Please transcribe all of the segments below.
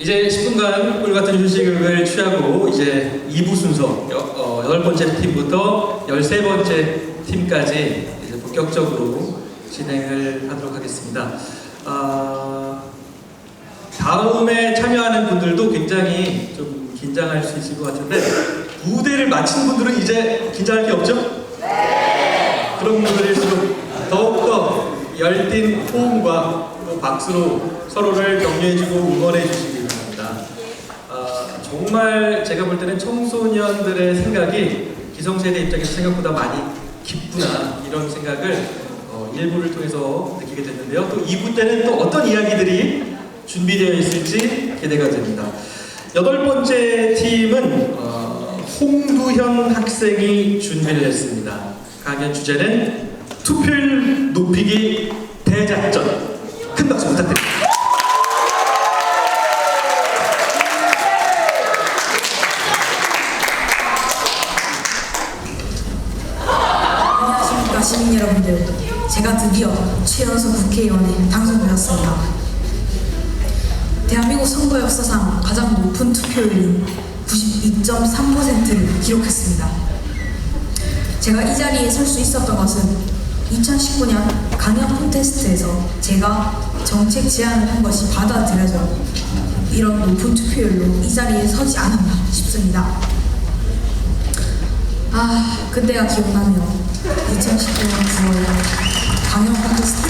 이제 10분간 꿀 같은 휴식을 취하고 이제 2부 순서 여, 어, 8번째 팀부터 13번째 팀까지 이제 본격적으로 진행을 하도록 하겠습니다. 아, 다음에 참여하는 분들도 굉장히 좀 긴장할 수 있을 것 같은데 무대를 마친 분들은 이제 긴장할 게 없죠? 네! 그런 분들일수록 더욱더 열띤 호응과 또 박수로 서로를 격려해주고. 아, 정말 제가 볼 때는 청소년들의 생각이 기성세대 입장에서 생각보다 많이 깊구나 이런 생각을 어, 일부를 통해서 느끼게 됐는데요. 또 2부 때는 또 어떤 이야기들이 준비되어 있을지 기대가 됩니다. 여덟 번째 팀은 어, 홍두현 학생이 준비를 했습니다. 강연 주제는 투표율 높이기 대작전. 큰 박수 부탁드립니다. 시민 여러분들 제가 드디어 최연소 국회의원에 당선되었습니다. 대한민국 선거 역사상 가장 높은 투표율인 92.3%를 기록했습니다. 제가 이 자리에 설 수 있었던 것은 2019년 강연 콘테스트에서 제가 정책 제안을 한 것이 받아들여져 이런 높은 투표율로 이 자리에 서지 않았나 싶습니다. 아, 그때가 기억나네요. 2019년 9월 강연 콘테스트.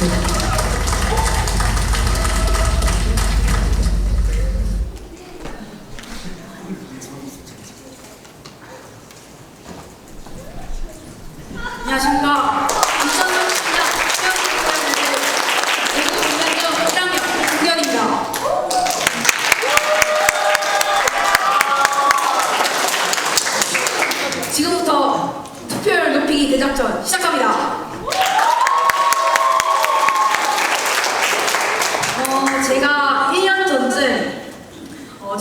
안녕하십니까. 2030년 대구 공연중 1학년 김견입니다. 지금부터 투표율 높이기 대작전 시작합니다. 어, 제가 1년 전쯤 어,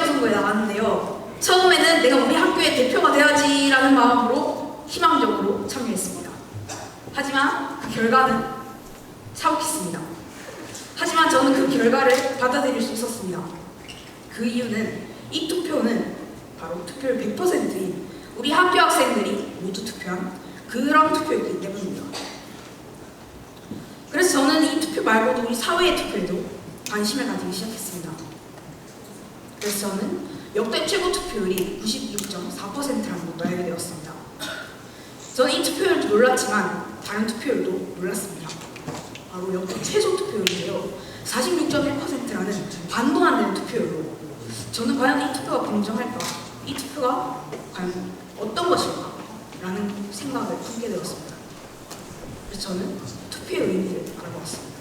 전 정규회장 선거에 나갔는데요. 처음에는 내가 우리 학교의 대표가 돼야지라는 마음으로 희망적으로 참여했습니다. 하지만 그 결과는 차옥했습니다. 하지만 저는 그 결과를 받아들일 수 있었습니다. 그 이유는 이 투표는 바로 투표율 100%인 우리 학교 학생들이 모두 투표한 그런 투표였기 때문입니다. 그래서 저는 이 투표 말고도 우리 사회의 투표에도 관심을 가지기 시작했습니다. 그래서 저는 역대 최고 투표율이 96.4%라는 것도 알게 되었습니다. 저는 이 투표율도 놀랐지만 다른 투표율도 놀랐습니다. 바로 역대 최소 투표율인데요. 46.1%라는 반도 안 되는 투표율로 저는 과연 이 투표가 공정할까? 이 투표가 과연 어떤 것일까? 라는 생각을 품게 되었습니다. 그래서 저는 투표의 의미를 알아보았습니다.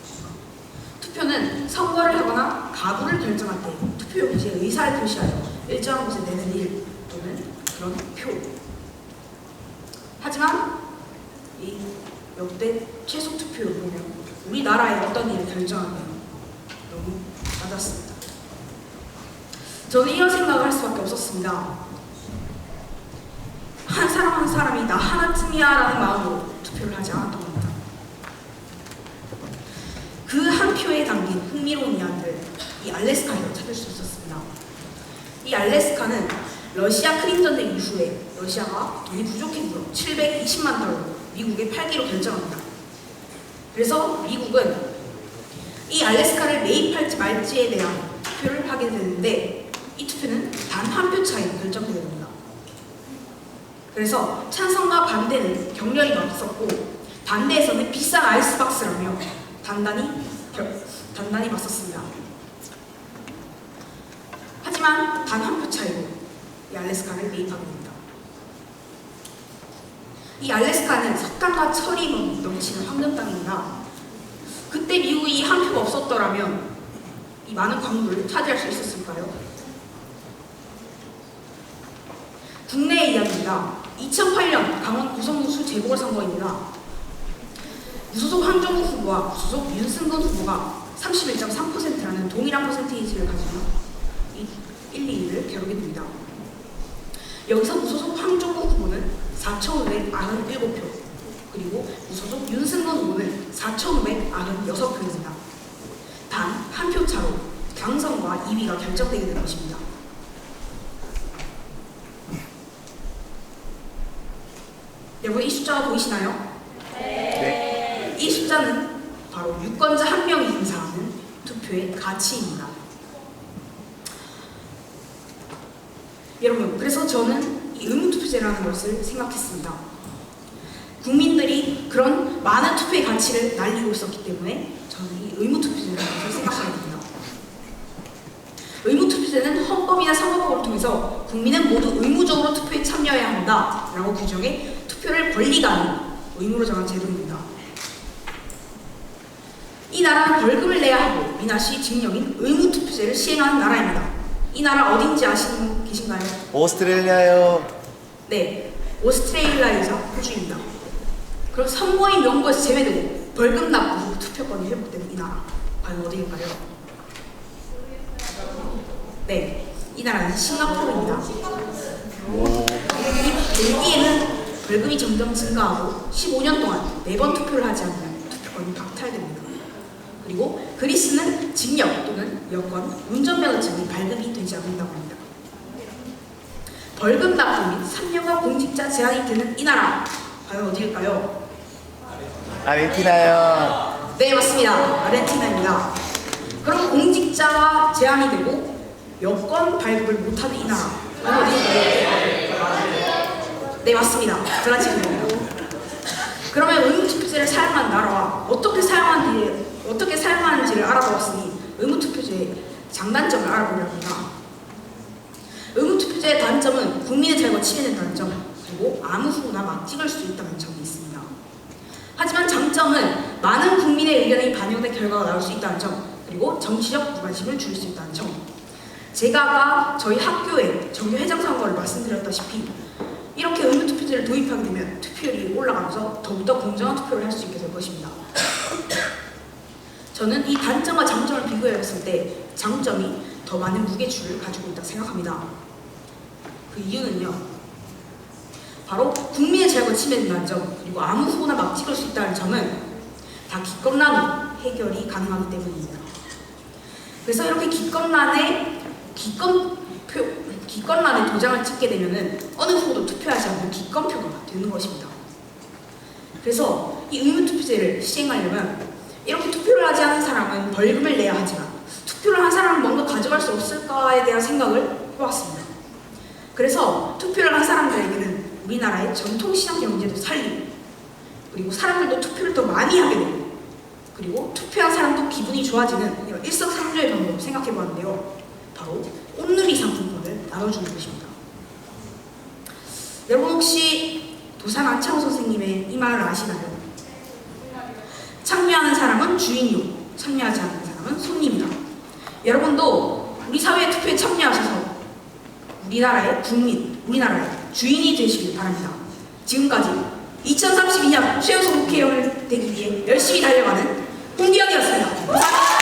투표는 선거를 하거나 가구를 결정할 때 투표 용지에 의사를 표시하여 일정한 곳에 내는 일 또는 그런 표. 하지만 이 역대 최소 투표를 보면 우리나라의 어떤 일을 결정하면 너무 낮았습니다. 저는 이런 생각을 할 수밖에 없었습니다. 한 사람 한 사람이 나 하나쯤이야 라는 마음으로 투표를 하지 않았던 겁니다. 그 한 표에 담긴 흥미로운 이야기를 이 알래스카에서 찾을 수 있었습니다. 이 알래스카는 러시아 크림 전쟁 이후에 러시아가 돈이 부족해서 720만 달러로 미국에 팔기로 결정합니다. 그래서 미국은 이 알래스카를 매입할지 말지에 대한 투표를 하게 되는데 이 투표는 단 한 표 차이로 결정되게 됩니다. 그래서 찬성과 반대는 격렬히 맞섰고 반대에서는 비싼 아이스박스라며 단단히 결, 단단히 맞섰습니다. 하지만 단 한 표 차이로 이 알래스카를 매입하게 됩니다. 이 알래스카는 석탄과 철이 넘치는 황금 땅입니다. 그때 미국이 한 표가 없었더라면 이 많은 광물을 차지할 수 있었을까요? 국내 이야기입니다. 2008년 강원 구성무수 재보궐선거입니다. 무소속 황정우 후보와 무소속 윤승근 후보가 31.3%라는 동일한 퍼센테이지를 가지고 이 1, 2위를 겨루게 됩니다. 여기서 무소속 황정우 후보는 4,597표, 그리고 무소속 윤승건 후보는 4,596표입니다. 단 한 표 차로 당선과 2위가 결정되게 된 것입니다. 여러분 이 숫자가 보이시나요? 네. 이 숫자는 바로 유권자 한 명이 행사하는 투표의 가치입니다. 여러분, 그래서 저는 이 의무투표제라는 것을 생각했습니다. 국민들이 그런 많은 투표의 가치를 날리고 있었기 때문에 저는 이 의무투표제라는 것을 생각하게 됩니다. 의무투표제는 헌법이나 선거법을 통해서 국민은 모두 의무적으로 투표에 참여해야 한다라고 규정해 투표를 권리가 아닌 의무로 정한 제도입니다. 이 나라는 벌금을 내야 하고 미나시 징역인 의무투표제를 시행하는 나라입니다. 이 나라 어딘지 아시는 분 계신가요? 오스트레일리아요. 네, 오스트레일리아이자 호주입니다. 그럼 선거인 명부에서 제외되고 벌금 납부 후 투표권이 회복되는 이 나라 과연 어디일까요? 네, 이 나라는 싱가포르입니다. 이 벨기에는 벌금이 점점 증가하고 15년 동안 매번 투표를 하지 않으면 투표권이 박탈됩니다. 그리고 그리스는 징역 또는 여권, 운전면허증이 발급이 되지 않는다고 합니다. 벌금 납부 및 3년간 공직자 제한이 되는 이 나라 과연 어디일까요? 아르헨티나요. 네 맞습니다. 아르헨티나입니다. 그럼 공직자가 제한이 되고 여권 발급을 못하는 이 나라 과연 어디일까요? 네 맞습니다. 브라질입니다. 그러면 의무투표제를 사용한 나라와 어떻게 사용하는지 어떻게 사용하는지를 알아보았으니 의무투표제의 장단점을 알아보려 합니다. 의무투표제의 단점은 국민의 자유가 침해된다는 점 그리고 아무 후보나 막 찍을 수 있다는 점이 있습니다. 하지만 장점은 많은 국민의 의견이 반영된 결과가 나올 수 있다는 점 그리고 정치적 무관심을 줄일 수 있다는 점 제가 아까 저희 학교의 정규 회장 선거를 말씀드렸다시피 이렇게 의무투표제를 도입하게 되면 투표율이 올라가면서 더욱더 공정한 투표를 할 수 있게 될 것입니다. 저는 이 단점과 장점을 비교해 봤을 때 장점이 더 많은 무게추를 가지고 있다고 생각합니다. 그 이유는요. 바로 국민의 자유가 침해된다는 점 그리고 아무 후보나 막 찍을 수 있다는 점은 다 기권란으로 해결이 가능하기 때문입니다. 그래서 이렇게 기권란에 기권표 기권란에 도장을 찍게 되면은 어느 후보도 투표하지 않는 기권표가 되는 것입니다. 그래서 이 의무투표제를 시행하려면 이렇게 투표를 하지 않은 사람은 벌금을 내야 하지만 투표를 한 사람은 뭔가 가져갈 수 없을까에 대한 생각을 해봤습니다. 그래서 투표를 한 사람들에게는 우리나라의 전통시장 경제도 살리고 그리고 사람들도 투표를 더 많이 하게 되고 그리고 투표한 사람도 기분이 좋아지는 이런 일석삼조의 방법을 생각해 보았는데요. 바로 온누리 상품권을 나눠주는 것입니다. 여러분 혹시 도산 안창호 선생님의 이 말을 아시나요? 참여하는 사람은 주인이요, 참여하지 않는 사람은 손님이다. 여러분도 우리 사회 투표에 참여하셔서 우리나라의 국민, 우리나라의 주인이 되시길 바랍니다. 지금까지 2032년 최우수 국회의원을 되기 위해 열심히 달려가는 홍기현이었습니다.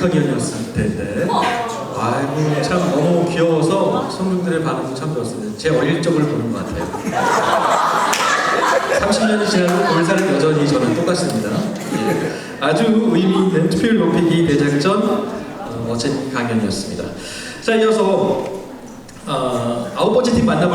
6학년이었을 텐데 아이고 참 너무 귀여워서 성분들의 반응도 참 좋았습니다. 제 어릴 적을 보는 것 같아요. 30년이 지나도 볼살은 여전히 저는 똑같습니다. 예. 아주 의미 있는 투표율 높이기 대작전 어, 멋진 강연이었습니다. 자 이어서 어, 아홉 번째 팀 만나볼